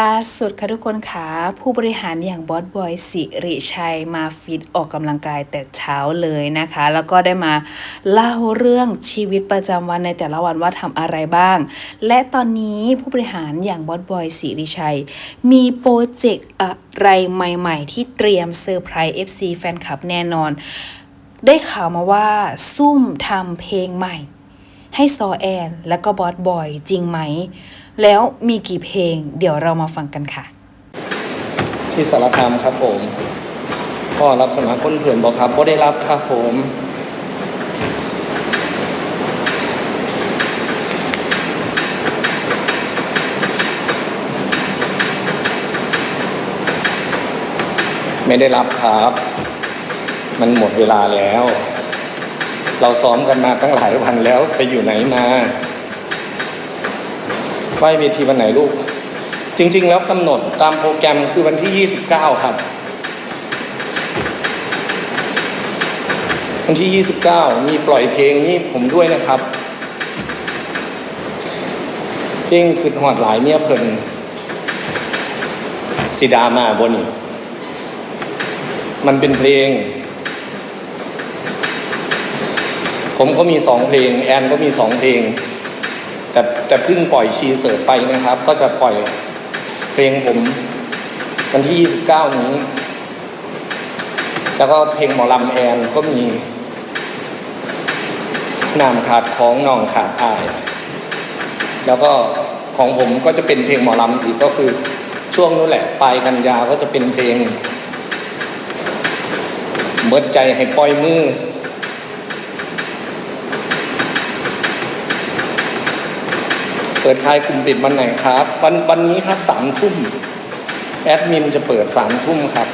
ล่าสุดค่ะทุกคนค่ะผู้บริหารอย่างบอสบอยสิริชัยมาฟิตออกกำลังกายแต่เช้าเลยนะคะ แล้วก็ได้มาเล่าเรื่องชีวิตประจำวันในแต่ละวันว่าทำอะไรบ้าง และตอนนี้ผู้บริหารอย่างบอสบอยสิริชัย มีโปรเจกต์อะไรใหม่ๆ ที่เตรียมเซอร์ไพรส์ FC แฟนคลับแน่นอน ได้ข่าวมาว่าซุ่มทำเพลงใหม่ ให้ซอแอน แล้วก็บอสบอยจริงไหม แล้วมีกี่เพลง เดี๋ยวเรามาฟังกันค่ะ ที่สารคามครับผมพ่อรับสมัครคนเผื่อนบอกครับก็ได้รับครับผมไม่ได้รับครับ มันหมดเวลาแล้ว เราซ้อมกันมาตั้งหลายวันแล้วไปอยู่ไหนมา ไหวเวทีวันไหนลูก จริง ๆ แล้วกำหนดตามโปรแกรมคือวันที่ 29 ครับ วันที่ 29 มีปล่อยเพลงนี่ผมด้วยนะครับ เพลงคือหอดหลายเมียเพิ่นสิดามาบนี่มันเป็นเพลง ผมก็มีสองเพลง แอนก็มีสองเพลง แต่แต่เพิ่งปล่อยชีเสิร์ตไปนะครับ ก็จะปล่อยเพลงผมวันที่ 29 นี้ แล้วก็เพลงหมอลำแอนก็มีนามขาดของนองขาดอาย แล้วก็ของผมก็จะเป็นเพลงหมอลำอีกก็คือช่วงนู้นแหละปลายกันยาก็จะเป็นเพลงเมิดใจให้ปล่อยมือ เปิดคลายกลุ่มปิดวันไหนครับ วันวันนี้ครับสามทุ่มแอดมินจะเปิดสามทุ่มครับ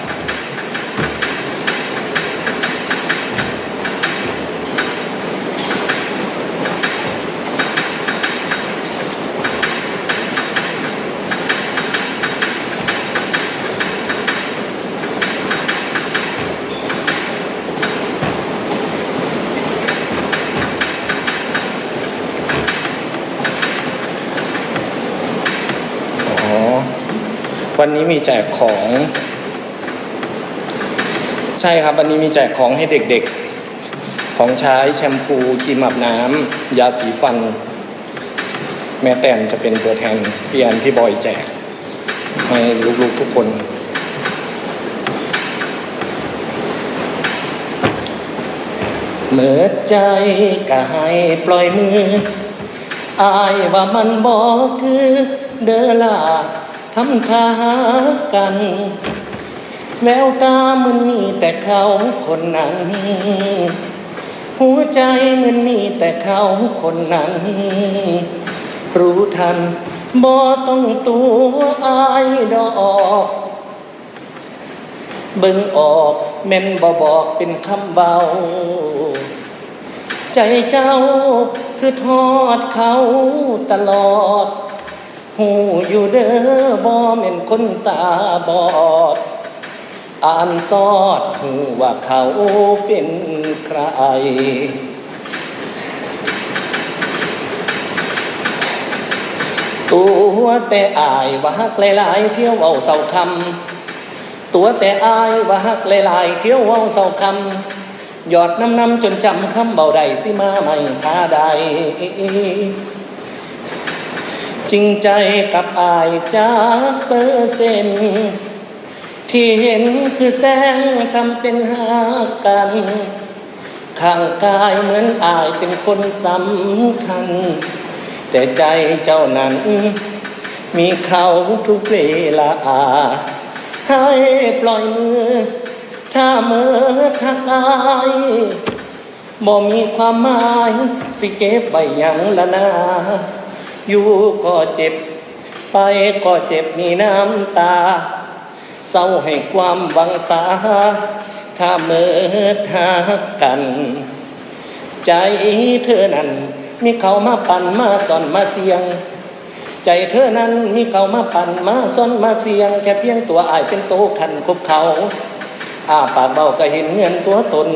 วันนี้มีแจกของ ใช่ครับวันนี้มีแจกของให้เด็กๆ ของใช้แชมพูครีมอาบน้ำยาสีฟัน แม่แตนจะเป็นตัวแทนพี่แอนพี่บอยแจก ให้ลูกๆทุกคนเมื่อใจก็ให้ปล่อยมืออายว่ามันบอกคือเดอลา ทำท่าหากัน แววตามันมีแต่เขาคนนั้น หัวใจมันมีแต่เขาคนนั้น รู้ทันบ่ต้องตัวอายดอกเบิ่งออกแม่นบ่บอกเป็นคำเบา ใจเจ้าคือทอดเขาตลอด หูอยู่เด้อบ่แม่นคนตาบอด อ่านซอดหูว่าเขาเป็นใคร ตัวแต่อายว่าฮักหลายๆเที่ยวเอาเศร้าคำตัวแต่อายว่าฮักหลายๆเที่ยวเอาเศร้าคำหยอดน้ำน้ำจนจำคำเบาใดสิมาไม่ทาใด จริงใจกับอายจากเปอร์เซ็นต์ที่เห็นคือแสงทำเป็นหากันข้างกายเหมือนอายเป็นคนสำคัญ แต่ใจเจ้านั้น มีเขาทุกเวลา ให้ปล่อยมือ ถ้าเมื่อทักอายบ่มีความหมาย สิเก็บใบยังละนา อยู่ก็เจ็บ ไปก็เจ็บมีน้ำตา เศร้าให้ความหวังสา ถ้าเมื่อทักกัน ใจเธอนั้นมีเขามาปั่นมาสอนมาเสียง ใจเธอนั้นมีเขามาปั่นมาซ่อนมาเสียง แค่เพียงตัวอายเป็นโตขันคบเขาอาปากเบาก็เห็นเงินตัวตน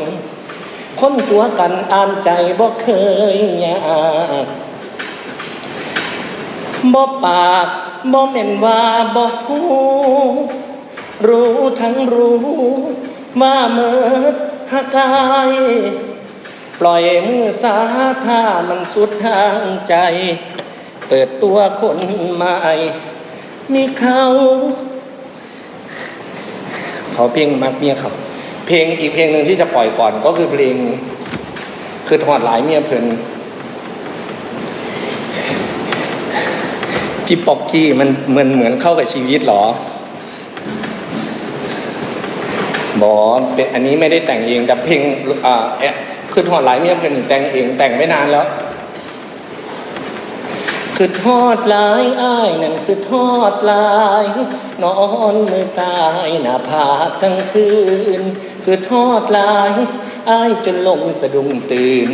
คนตัวกันอ่านใจบ่เคยยาก บ่ปากบ่แม่นว่าบ่ฮู้รู้ทั้งรู้ว่าเมิดหักกาย ปล่อยมือสาถ้ามันสุดทางใจ เปิดตัวคนใหม่มีเขา ขอเพลงมักเมียครับ เพลงอีกเพลงหนึ่งที่จะปล่อยก่อนก็คือเพลง คือถอดหลายเมียเพลิน พี่ป๊อกกี้มันเหมือนเหมือนเข้ากับชีวิตเหรอบอเป็นอันนี้ไม่ได้แต่งเองแต่เพลงอ่าเอ๊ะคือถอดหลายเมียเพลินนี่แต่งเองแต่งไม่นานแล้วคือทอดลายอ้ายนั่นคือทอดลาย นอนมือตายหน้าผากทั้งคืน คือทอดลายอ้ายจนลงสะดุ้งตื่น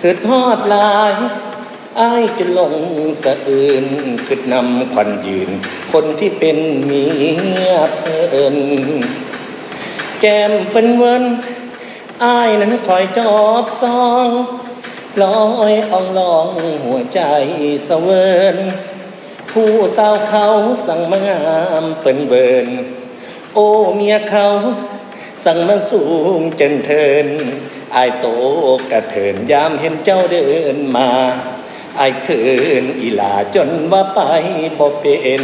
คือทอดลาย อายจนลงสะอื่นคือนำควันยืน คนที่เป็นเมียเพลินแก้มเป็นเวินอายนั้นคอยจอบซองลอยอ่องลองหัวใจเสเวินผู้สาวเขาสั่งมางามเปิ่นเบิน โอ้เมียเขาสั่งมาสูงเจนเทินอายโตกระเทินยามเห็นเจ้าเดินมา ไอ้คืนอีหลาจนว่าไปบ่เป็น